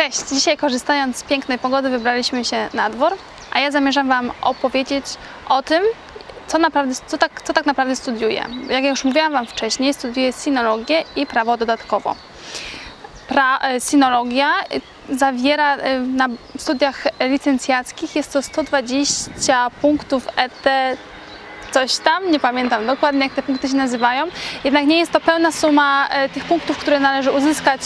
Cześć! Dzisiaj korzystając z pięknej pogody wybraliśmy się na dwór, a ja zamierzam Wam opowiedzieć o tym, co, naprawdę, co, tak, co tak naprawdę studiuję. Jak już mówiłam Wam wcześniej, studiuję sinologię i prawo dodatkowo. Pra, e, sinologia e, zawiera e, na studiach licencjackich jest to 120 punktów ET coś tam, nie pamiętam dokładnie jak te punkty się nazywają. Jednak nie jest to pełna suma tych punktów, które należy uzyskać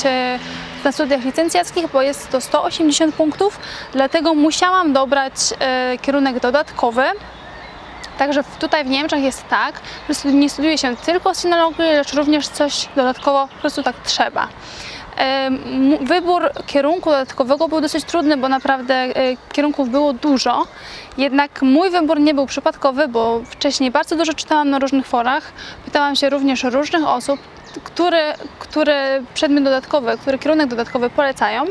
na studiach licencjackich, bo jest to 180 punktów, dlatego musiałam dobrać e, kierunek dodatkowy. Także tutaj w Niemczech jest tak, że nie studiuje się tylko sinologię, lecz również coś dodatkowo po prostu tak trzeba. Em, Wybór kierunku dodatkowego był dosyć trudny, bo naprawdę e, kierunków było dużo. Jednak mój wybór nie był przypadkowy, bo wcześniej bardzo dużo czytałam na różnych forach. Pytałam się również różnych osób, które, które przedmiot dodatkowy, który kierunek dodatkowy polecają.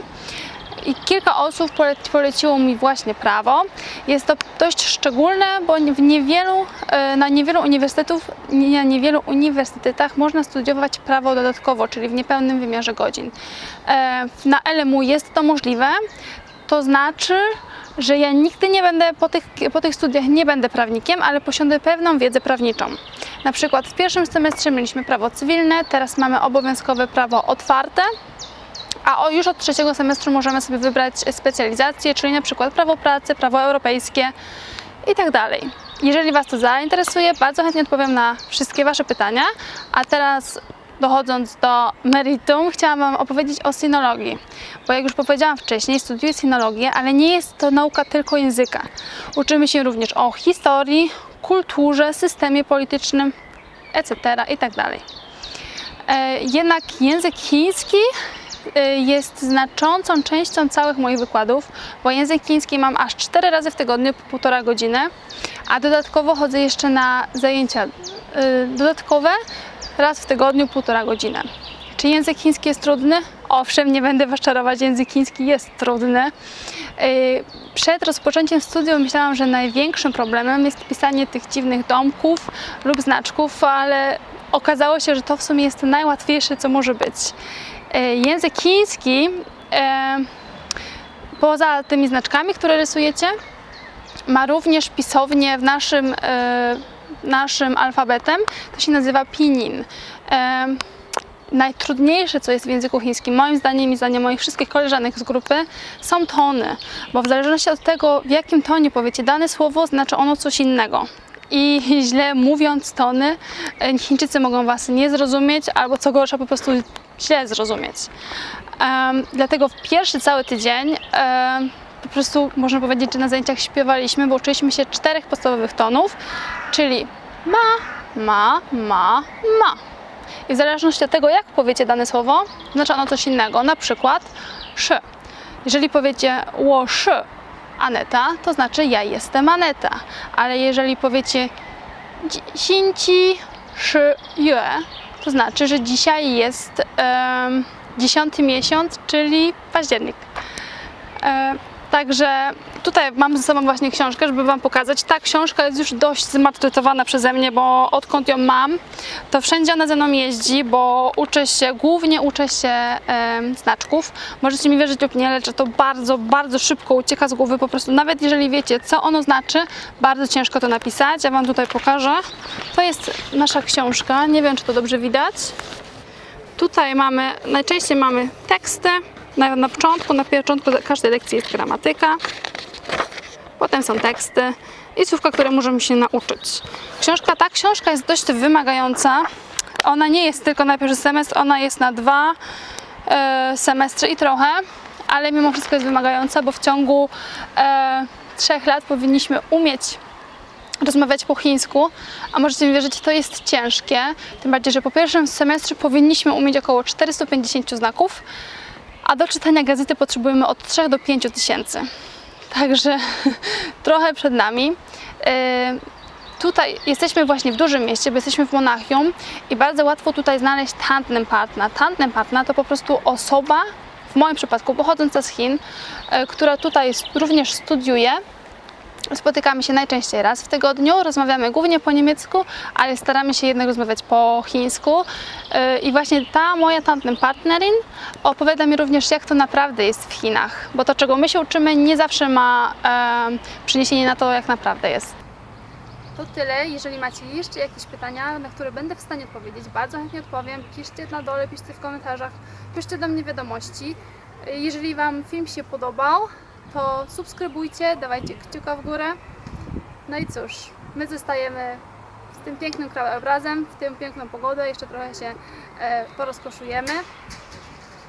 I kilka osób pole- poleciło mi właśnie prawo. Jest to dość szczególne, bo w niewielu, e, na niewielu uniwersytetów, na niewielu uniwersytetach można studiować prawo dodatkowo, czyli w niepełnym wymiarze godzin. E, Na LMU jest to możliwe, to znaczy, że ja nigdy nie będę po tych, po tych studiach nie będę prawnikiem, ale posiądę pewną wiedzę prawniczą. Na przykład w pierwszym semestrze mieliśmy prawo cywilne, teraz mamy obowiązkowe prawo otwarte, a o, już od trzeciego semestru możemy sobie wybrać specjalizację, czyli na przykład prawo pracy, prawo europejskie i tak dalej. Jeżeli Was to zainteresuje, bardzo chętnie odpowiem na wszystkie Wasze pytania. A teraz dochodząc do meritum, chciałam Wam opowiedzieć o sinologii. Bo jak już powiedziałam wcześniej, studiuję sinologię, ale nie jest to nauka tylko języka. Uczymy się również o historii, kulturze, systemie politycznym, etc. i tak. E, Jednak język chiński e, jest znaczącą częścią całych moich wykładów, bo język chiński mam aż 4 razy w tygodniu po półtora godziny, a dodatkowo chodzę jeszcze na zajęcia e, dodatkowe raz w tygodniu półtora godziny. Czy język chiński jest trudny? Owszem, nie będę was czarować, język chiński jest trudny. E, Przed rozpoczęciem studiów myślałam, że największym problemem jest pisanie tych dziwnych domków lub znaczków, ale okazało się, że to w sumie jest najłatwiejsze, co może być. E, Język chiński, e, poza tymi znaczkami, które rysujecie, ma również pisownię w naszym, naszym alfabetem, to się nazywa pinin. E, najtrudniejsze, co jest w języku chińskim, moim zdaniem i zdaniem moich wszystkich koleżanek z grupy, są tony, bo w zależności od tego, w jakim tonie powiecie dane słowo, znaczy ono coś innego. I źle mówiąc tony, Chińczycy mogą Was nie zrozumieć, albo co gorsza, po prostu źle zrozumieć. Em, dlatego w pierwszy cały tydzień em, po prostu można powiedzieć, że na zajęciach śpiewaliśmy, bo uczyliśmy się czterech podstawowych tonów, czyli ma, ma, ma, ma. I w zależności od tego, jak powiecie dane słowo, znaczy ono coś innego. Na przykład szy. Jeżeli powiecie ło szy Aneta, to znaczy ja jestem Aneta. Ale jeżeli powiecie xinci szy yue, to znaczy, że dzisiaj jest dziesiąty miesiąc, czyli październik. E, Także tutaj mam ze sobą właśnie książkę, żeby Wam pokazać. Ta książka jest już dość zmatrytowana przeze mnie, bo odkąd ją mam, to wszędzie ona ze mną jeździ, bo uczę się, głównie uczę się znaczków. Możecie mi wierzyć lub nie, lecz to bardzo, bardzo szybko ucieka z głowy. Po prostu nawet jeżeli wiecie, co ono znaczy, bardzo ciężko to napisać. Ja Wam tutaj pokażę. To jest nasza książka. Nie wiem, czy to dobrze widać. Tutaj mamy, najczęściej mamy teksty. Na, na początku, na początku każdej lekcji jest gramatyka. Potem są teksty i słówka, które możemy się nauczyć. Książka, ta książka jest dość wymagająca. Ona nie jest tylko na pierwszy semestr, ona jest na dwa e, semestry i trochę, ale mimo wszystko jest wymagająca, bo w ciągu e, trzech lat powinniśmy umieć rozmawiać po chińsku, a możecie mi wierzyć, to jest ciężkie. Tym bardziej, że po pierwszym semestrze powinniśmy umieć około 450 znaków, a do czytania gazety potrzebujemy od 3 do 5 tysięcy. Także trochę przed nami. Yy, Tutaj jesteśmy właśnie w dużym mieście, bo jesteśmy w Monachium i bardzo łatwo tutaj znaleźć tandem partner. Tandem partner to po prostu osoba, w moim przypadku pochodząca z Chin, yy, która tutaj również studiuje Spotykamy się najczęściej raz w tygodniu, rozmawiamy głównie po niemiecku, ale staramy się jednak rozmawiać po chińsku. Y, I właśnie ta moja tandem partnerin opowiada mi również, jak to naprawdę jest w Chinach, bo to, czego my się uczymy, nie zawsze ma e, przeniesienie na to, jak naprawdę jest. To tyle. Jeżeli macie jeszcze jakieś pytania, na które będę w stanie odpowiedzieć, bardzo chętnie odpowiem. Piszcie na dole, piszcie w komentarzach, piszcie do mnie wiadomości. Y, Jeżeli Wam film się podobał, to subskrybujcie, dawajcie kciuka w górę. No i cóż, my zostajemy z tym pięknym krajobrazem, w tym piękną pogodę, jeszcze trochę się e, porozkoszujemy.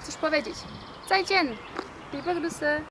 Cóż powiedzieć? Zajdzień! Liebe Grüße!